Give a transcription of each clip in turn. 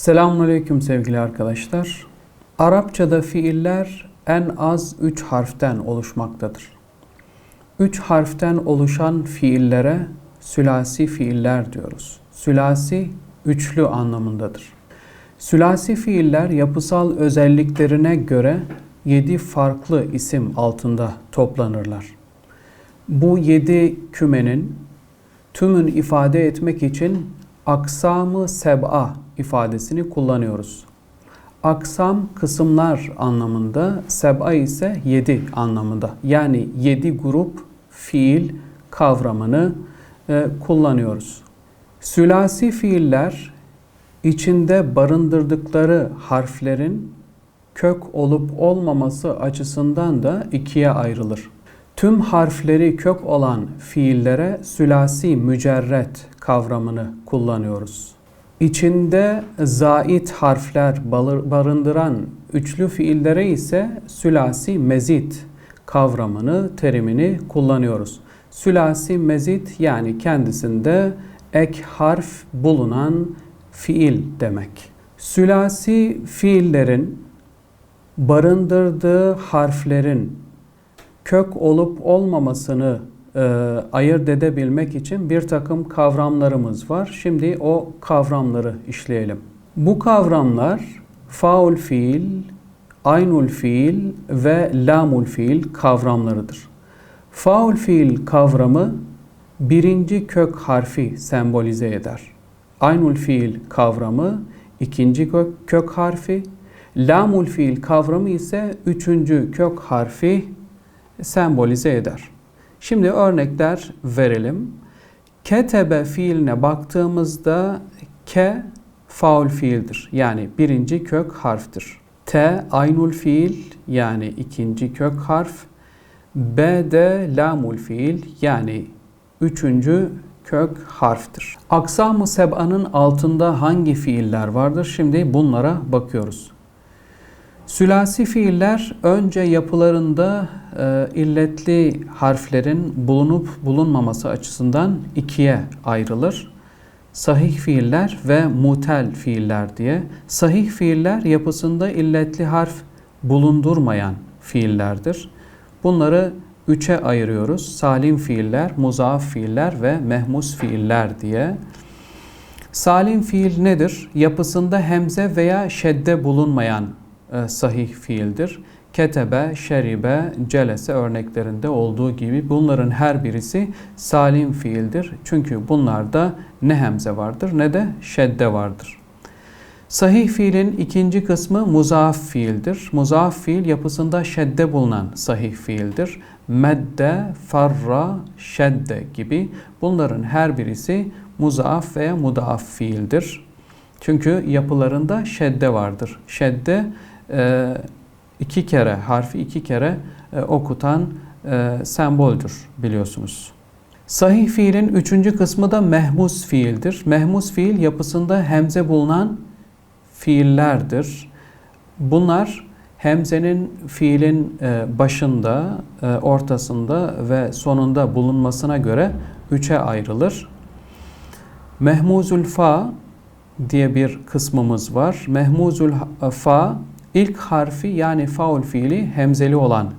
Selamünaleyküm sevgili arkadaşlar. Arapçada fiiller en az 3 harften oluşmaktadır. 3 harften oluşan fiillere sülasi fiiller diyoruz. Sülasi üçlü anlamındadır. Sülasi fiiller yapısal özelliklerine göre 7 farklı isim altında toplanırlar. Bu 7 kümenin tümün ifade etmek için aksamı seb'a ifadesini kullanıyoruz. Aksam kısımlar anlamında, seb'a ise yedi anlamında. Yani yedi grup fiil kavramını e, kullanıyoruz. Sülasi fiiller içinde barındırdıkları harflerin kök olup olmaması açısından da ikiye ayrılır. Tüm harfleri kök olan fiillere sülasi mücerret kavramını kullanıyoruz. İçinde zait harfler barındıran üçlü fiillere ise sülasi mezit kavramını, terimini kullanıyoruz. Sülasi mezit yani kendisinde ek harf bulunan fiil demek. Sülasi fiillerin barındırdığı harflerin kök olup olmamasını e, ayırt edebilmek için bir takım kavramlarımız var. Şimdi o kavramları işleyelim. Bu kavramlar faul fiil, aynul fiil ve lamul fiil kavramlarıdır. Faul fiil kavramı birinci kök harfi sembolize eder. Aynul fiil kavramı ikinci kök, kök harfi, lamul fiil kavramı ise üçüncü kök harfi sembolize eder. Şimdi örnekler verelim. Ketebe fiiline baktığımızda ke faul fiildir. Yani birinci kök harftir. T aynul fiil yani ikinci kök harf. B de lamul fiil yani üçüncü kök harftir. Aksam-ı seb'anın altında hangi fiiller vardır? Şimdi bunlara bakıyoruz. Sülasi fiiller önce yapılarında e, illetli harflerin bulunup bulunmaması açısından ikiye ayrılır. Sahih fiiller ve mutel fiiller diye. Sahih fiiller yapısında illetli harf bulundurmayan fiillerdir. Bunları üçe ayırıyoruz. Salim fiiller, muzaaf fiiller ve mehmus fiiller diye. Salim fiil nedir? Yapısında hemze veya şedde bulunmayan e, sahih fiildir. Ketebe, şeribe, celese örneklerinde olduğu gibi bunların her birisi salim fiildir. Çünkü bunlarda ne hemze vardır ne de şedde vardır. Sahih fiilin ikinci kısmı muzaaf fiildir. Muzaaf fiil yapısında şedde bulunan sahih fiildir. Medde, farra, şedde gibi bunların her birisi muzaaf veya mudaaf fiildir. Çünkü yapılarında şedde vardır. Şedde iki kere, harfi iki kere e, okutan e, semboldür biliyorsunuz. Sahih fiilin üçüncü kısmı da mehmus fiildir. Mehmus fiil yapısında hemze bulunan fiillerdir. Bunlar hemzenin fiilin başında, ortasında ve sonunda bulunmasına göre üçe ayrılır. Mehmuzul fa diye bir kısmımız var. Mehmuzul fa İlk harfi yani faul fiili hemzeli olan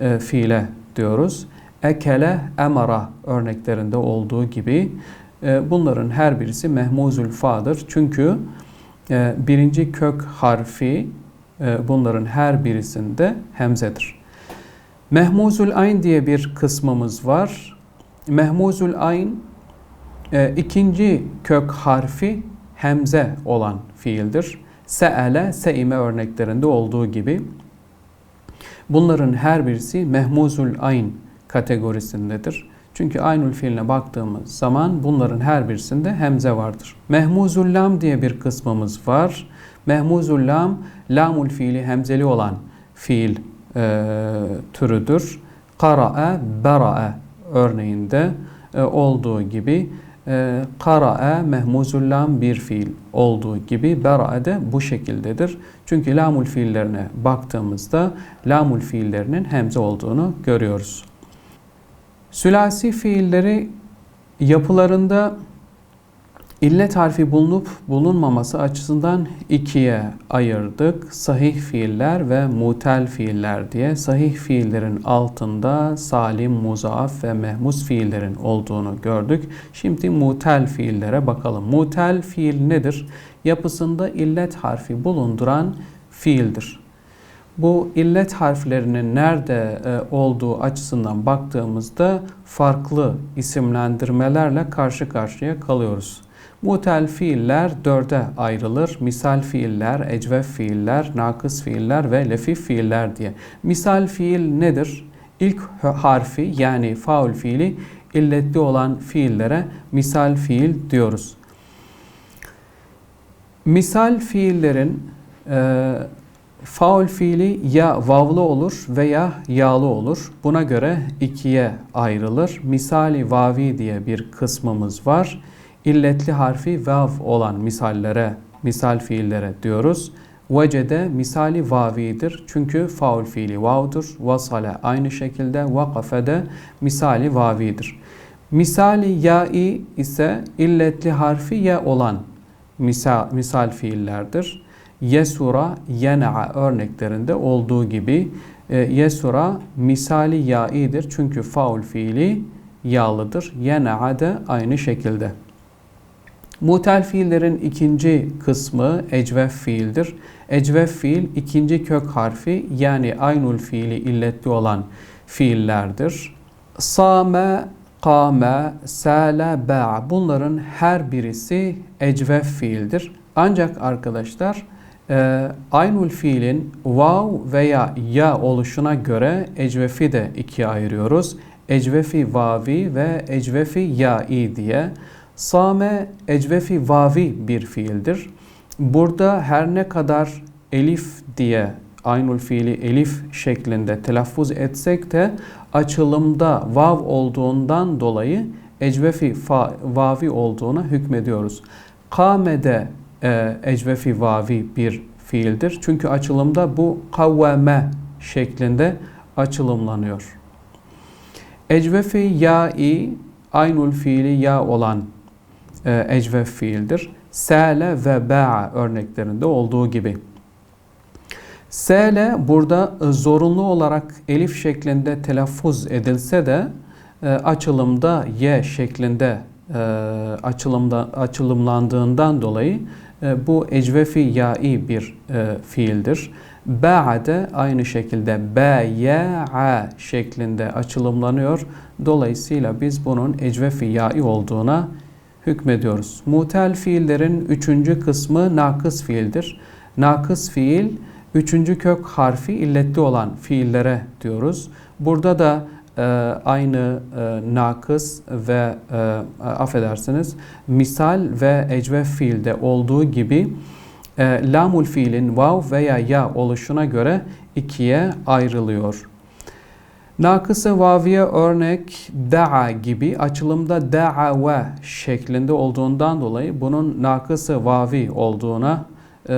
e, fiile diyoruz. Ekele, emara örneklerinde olduğu gibi e, bunların her birisi mehmuzül fa'dır. Çünkü e, birinci kök harfi e, bunların her birisinde hemzedir. Mehmuzul ayn diye bir kısmımız var. Mehmuzul ayn e, ikinci kök harfi hemze olan fiildir se'ele, se'ime örneklerinde olduğu gibi bunların her birisi mehmuzul ayn kategorisindedir. Çünkü aynul fiiline baktığımız zaman bunların her birisinde hemze vardır. Mehmuzul lam diye bir kısmımız var. Mehmuzul lam, lamul fiili hemzeli olan fiil e, türüdür. Kara'a, bera'a örneğinde e, olduğu gibi e, Kara'a mehmuzullam bir fiil olduğu gibi bera'a de bu şekildedir. Çünkü lamul fiillerine baktığımızda lamul fiillerinin hemze olduğunu görüyoruz. Sülasi fiilleri yapılarında İllet harfi bulunup bulunmaması açısından ikiye ayırdık. Sahih fiiller ve mutel fiiller diye. Sahih fiillerin altında salim, muzaaf ve mehmus fiillerin olduğunu gördük. Şimdi mutel fiillere bakalım. Mutel fiil nedir? Yapısında illet harfi bulunduran fiildir. Bu illet harflerinin nerede e, olduğu açısından baktığımızda farklı isimlendirmelerle karşı karşıya kalıyoruz. Mutel fiiller dörde ayrılır. Misal fiiller, ecvef fiiller, nakıs fiiller ve lefif fiiller diye. Misal fiil nedir? İlk harfi yani faul fiili illetli olan fiillere misal fiil diyoruz. Misal fiillerin e, faul fiili ya vavlı olur veya yağlı olur. Buna göre ikiye ayrılır. Misali vavi diye bir kısmımız var illetli harfi vav olan misallere, misal fiillere diyoruz. Vecede misali vavidir. Çünkü faul fiili vavdur. Vasale aynı şekilde vakafede misali vavidir. Misali ya'i ise illetli harfi ya olan misal, misal fiillerdir. Yesura, yena'a örneklerinde olduğu gibi e, yesura misali ya'idir. Çünkü faul fiili yağlıdır. Yena'a da aynı şekilde. Mutel fiillerin ikinci kısmı ecvef fiildir. Ecvef fiil ikinci kök harfi yani aynul fiili illetli olan fiillerdir. Same, kame, sale, ba bunların her birisi ecvef fiildir. Ancak arkadaşlar e, aynul fiilin vav veya ya oluşuna göre ecvefi de ikiye ayırıyoruz. Ecvefi vavi ve ecvefi ya'i diye. Same ecvefi vavi bir fiildir. Burada her ne kadar elif diye aynul fiili elif şeklinde telaffuz etsek de açılımda vav olduğundan dolayı ecvefi fa, vavi olduğuna hükmediyoruz. Kame'de e, ecvefi vavi bir fiildir. Çünkü açılımda bu kavveme şeklinde açılımlanıyor. Ecvefi ya'i aynul fiili ya olan e, ecvef fiildir. Sele ve ba'a örneklerinde olduğu gibi. Sele burada zorunlu olarak elif şeklinde telaffuz edilse de e, açılımda ye şeklinde e, açılımda açılımlandığından dolayı e, bu ecvefi ya'i bir e, fiildir. Ba'de aynı şekilde a şeklinde açılımlanıyor. Dolayısıyla biz bunun ecvefi ya'i olduğuna hükmediyoruz. Mutel fiillerin üçüncü kısmı nakıs fiildir. Nakıs fiil üçüncü kök harfi illetli olan fiillere diyoruz. Burada da e, aynı e, nakıs ve e, affedersiniz misal ve ecvef fiilde olduğu gibi e, lamul fiilin vav veya ya oluşuna göre ikiye ayrılıyor. Nakısı vaviye örnek da'a gibi açılımda da'ave şeklinde olduğundan dolayı bunun nakısı vavi olduğuna e,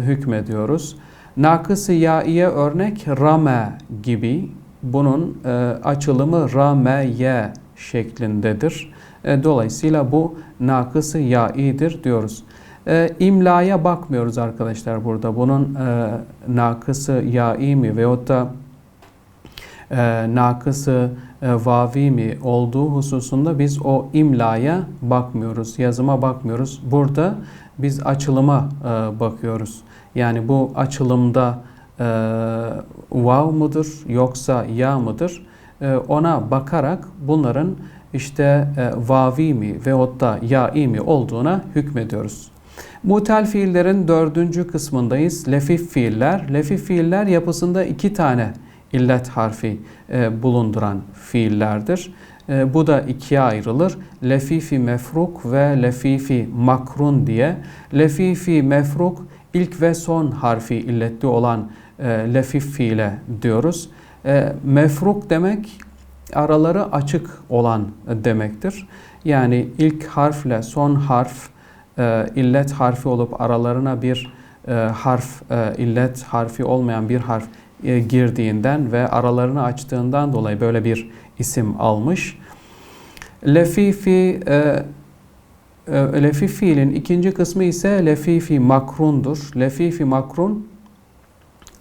hükmediyoruz. Nakısı ya'iye örnek rame gibi bunun e, açılımı rameye şeklindedir. E, dolayısıyla bu nakısı ya'idir diyoruz. E, imlaya bakmıyoruz arkadaşlar burada. Bunun e, nakısı ya'i mi veyahut da e, nakısı e, vavi mi olduğu hususunda biz o imlaya bakmıyoruz, yazıma bakmıyoruz. Burada biz açılıma e, bakıyoruz. Yani bu açılımda e, vav mıdır yoksa ya mıdır? E, ona bakarak bunların işte e, vavi mi veyahut da ya'i mi olduğuna hükmediyoruz. Mutel fiillerin dördüncü kısmındayız. Lefif fiiller. Lefif fiiller yapısında iki tane illet harfi e, bulunduran fiillerdir. E, bu da ikiye ayrılır. Lefifi mefruk ve lefifi makrun diye. Lefifi mefruk ilk ve son harfi illetli olan e, lefif fiile diyoruz. E, mefruk demek araları açık olan demektir. Yani ilk harfle son harf e, illet harfi olup aralarına bir e, harf e, illet harfi olmayan bir harf girdiğinden ve aralarını açtığından dolayı böyle bir isim almış. Lefifi e, E, ikinci kısmı ise lefifi makrundur. Lefifi makrun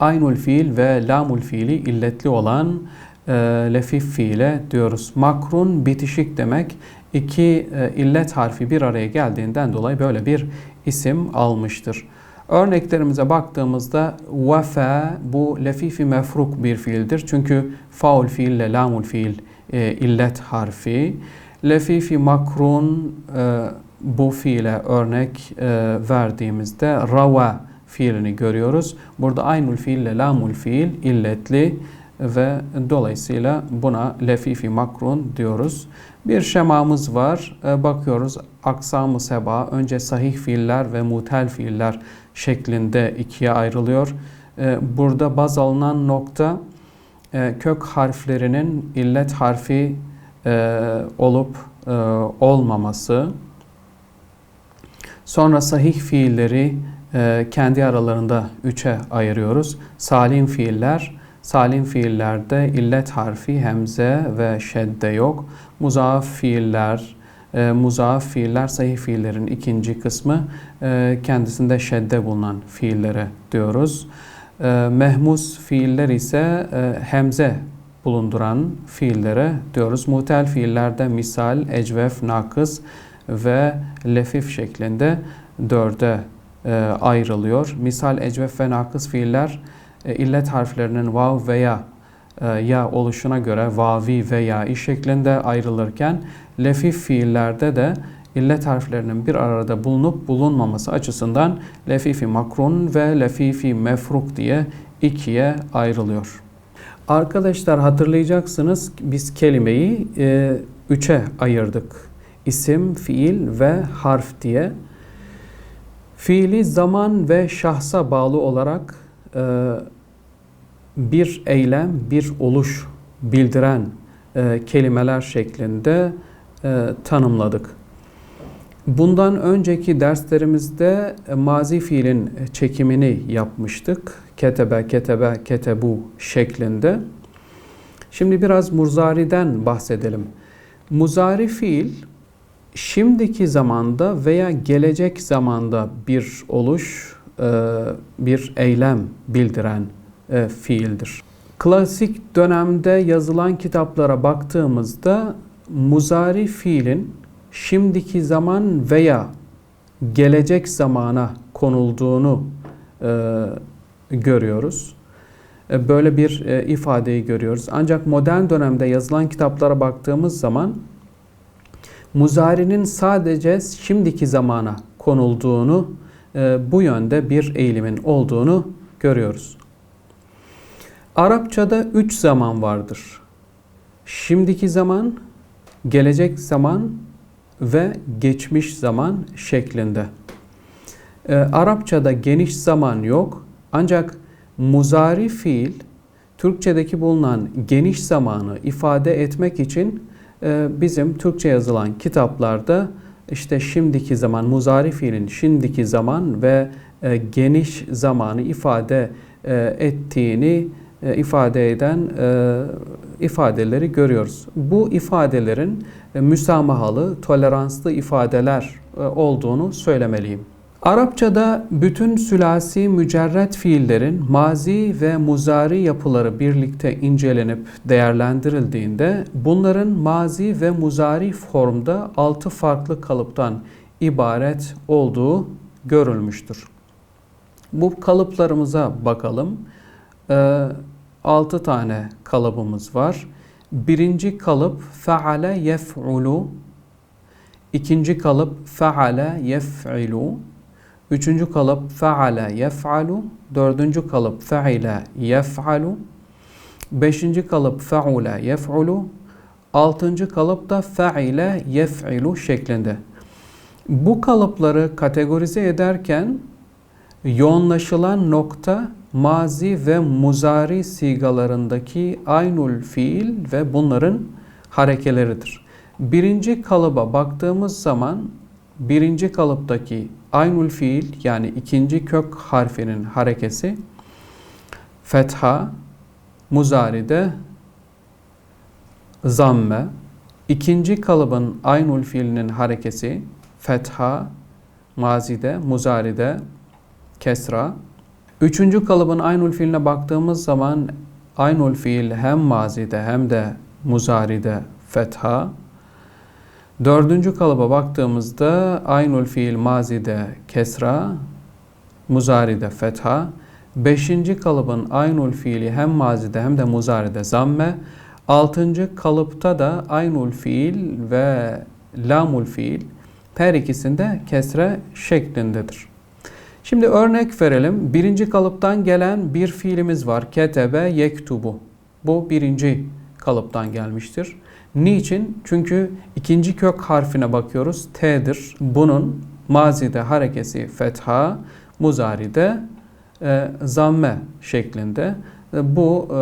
aynul fiil ve lamul fiili illetli olan e, lefif fiile diyoruz. Makrun bitişik demek. İki e, illet harfi bir araya geldiğinden dolayı böyle bir isim almıştır. Örneklerimize baktığımızda vefa bu lefifi mefruk bir fiildir. Çünkü faul fiille lamul fiil e, illet harfi. Lefifi makrun e, bu fiile örnek e, verdiğimizde rava fiilini görüyoruz. Burada aynul fiille lamul fiil illetli ve dolayısıyla buna lefifi makrun diyoruz. Bir şemamız var. E, bakıyoruz aksamı seba önce sahih fiiller ve mutel fiiller şeklinde ikiye ayrılıyor. E, burada baz alınan nokta e, kök harflerinin illet harfi olup olmaması. Sonra sahih fiilleri kendi aralarında üçe ayırıyoruz. Salim fiiller, salim fiillerde illet harfi, hemze ve şedde yok. Muzaaf fiiller, e, muzaaf fiiller sahih fiillerin ikinci kısmı e, kendisinde şedde bulunan fiillere diyoruz. E, mehmus fiiller ise e, hemze bulunduran fiillere diyoruz. Mutel fiillerde misal, ecvef, nakız ve lefif şeklinde dörde e, ayrılıyor. Misal, ecvef ve nakız fiiller illet harflerinin vav veya e, ya oluşuna göre vavi veya iş şeklinde ayrılırken lefif fiillerde de illet harflerinin bir arada bulunup bulunmaması açısından lefifi makrun ve lefifi mefruk diye ikiye ayrılıyor. Arkadaşlar hatırlayacaksınız biz kelimeyi e, üçe ayırdık. İsim, fiil ve harf diye. Fiili zaman ve şahsa bağlı olarak e, bir eylem, bir oluş bildiren e, kelimeler şeklinde e, tanımladık. Bundan önceki derslerimizde e, mazi fiilin çekimini yapmıştık. Ketebe, ketebe, ketebu şeklinde. Şimdi biraz muzari'den bahsedelim. Muzari fiil şimdiki zamanda veya gelecek zamanda bir oluş, e, bir eylem bildiren fiildir. Klasik dönemde yazılan kitaplara baktığımızda muzari fiilin şimdiki zaman veya gelecek zamana konulduğunu e, görüyoruz. E, böyle bir e, ifadeyi görüyoruz. Ancak modern dönemde yazılan kitaplara baktığımız zaman muzarinin sadece şimdiki zamana konulduğunu, e, bu yönde bir eğilimin olduğunu görüyoruz. Arapçada üç zaman vardır. Şimdiki zaman, gelecek zaman ve geçmiş zaman şeklinde. E, Arapçada geniş zaman yok ancak muzari fiil Türkçedeki bulunan geniş zamanı ifade etmek için e, bizim Türkçe yazılan kitaplarda işte şimdiki zaman, muzari fiilin şimdiki zaman ve e, geniş zamanı ifade e, ettiğini e, ifade eden e, ifadeleri görüyoruz. Bu ifadelerin e, müsamahalı, toleranslı ifadeler olduğunu söylemeliyim. Arapçada bütün sülasi mücerret fiillerin mazi ve muzari yapıları birlikte incelenip değerlendirildiğinde bunların mazi ve muzari formda altı farklı kalıptan ibaret olduğu görülmüştür. Bu kalıplarımıza bakalım. 6 ee, tane kalıbımız var. Birinci kalıp feale yef'ulu. İkinci kalıp feale yef'ilu. Üçüncü kalıp feale yef'alu. Dördüncü kalıp feile yef'alu. Beşinci kalıp fe'ule yef'ulu. Altıncı kalıp da fe'ile yef'ilu şeklinde. Bu kalıpları kategorize ederken yoğunlaşılan nokta mazi ve muzari sigalarındaki aynul fiil ve bunların harekeleridir. Birinci kalıba baktığımız zaman birinci kalıptaki aynul fiil yani ikinci kök harfinin harekesi fetha, muzaride zamme, ikinci kalıbın aynul fiilinin harekesi fetha, mazide, muzaride, kesra. Üçüncü kalıbın aynul fiiline baktığımız zaman aynul fiil hem mazide hem de muzaride fetha. Dördüncü kalıba baktığımızda aynul fiil mazide kesra, muzaride fetha. Beşinci kalıbın aynul fiili hem mazide hem de muzaride zamme. Altıncı kalıpta da aynul fiil ve lamul fiil her ikisinde kesre şeklindedir. Şimdi örnek verelim. Birinci kalıptan gelen bir fiilimiz var. Ketebe yektubu. Bu birinci kalıptan gelmiştir. Niçin? Çünkü ikinci kök harfine bakıyoruz. T'dir. Bunun mazide harekesi fetha, muzaride e, zamme şeklinde. E, bu e,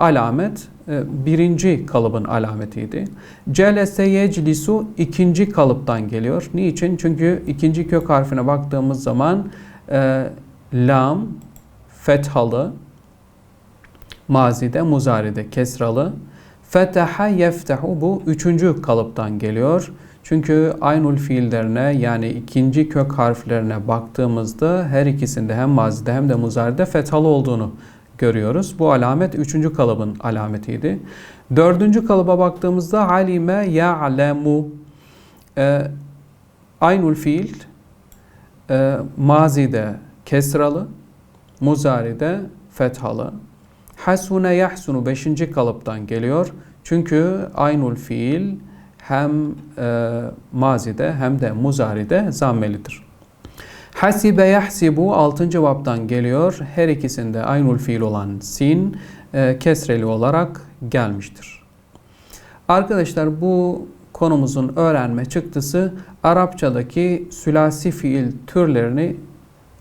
alamet e, birinci kalıbın alametiydi. Celese yeclisu ikinci kalıptan geliyor. Niçin? Çünkü ikinci kök harfine baktığımız zaman e, lam fethalı, mazide, muzaride kesralı. Fetaha yeftehu bu üçüncü kalıptan geliyor. Çünkü aynul fiillerine yani ikinci kök harflerine baktığımızda her ikisinde hem mazide hem de muzaride fethalı olduğunu görüyoruz. Bu alamet üçüncü kalıbın alametiydi. Dördüncü kalıba baktığımızda alime ya'lemu e, aynul fiil e, mazide kesralı, muzaride fethalı. Hasune yahsunu beşinci kalıptan geliyor. Çünkü aynul fiil hem e, mazide hem de muzaride zammelidir. Hasibe yahsibu 6. vaptan geliyor. Her ikisinde aynul fiil olan sin e, kesreli olarak gelmiştir. Arkadaşlar bu konumuzun öğrenme çıktısı Arapçadaki sülasi fiil türlerini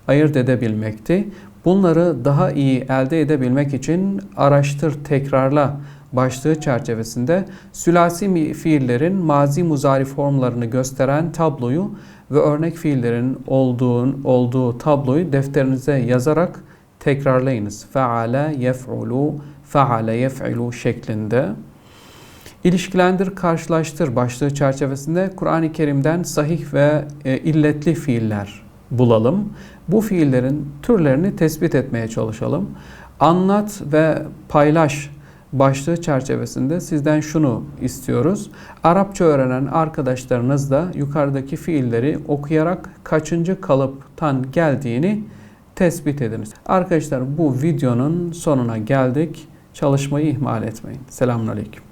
ayırt edebilmekti. Bunları daha iyi elde edebilmek için araştır, tekrarla başlığı çerçevesinde sülasi fiillerin mazi muzari formlarını gösteren tabloyu ve örnek fiillerin olduğu, olduğu tabloyu defterinize yazarak tekrarlayınız. Feale yef'ulu, feale yef'ilu şeklinde. İlişkilendir, karşılaştır başlığı çerçevesinde Kur'an-ı Kerim'den sahih ve e, illetli fiiller bulalım. Bu fiillerin türlerini tespit etmeye çalışalım. Anlat ve paylaş başlığı çerçevesinde sizden şunu istiyoruz. Arapça öğrenen arkadaşlarınız da yukarıdaki fiilleri okuyarak kaçıncı kalıptan geldiğini tespit ediniz. Arkadaşlar bu videonun sonuna geldik. Çalışmayı ihmal etmeyin. Selamun Aleyküm.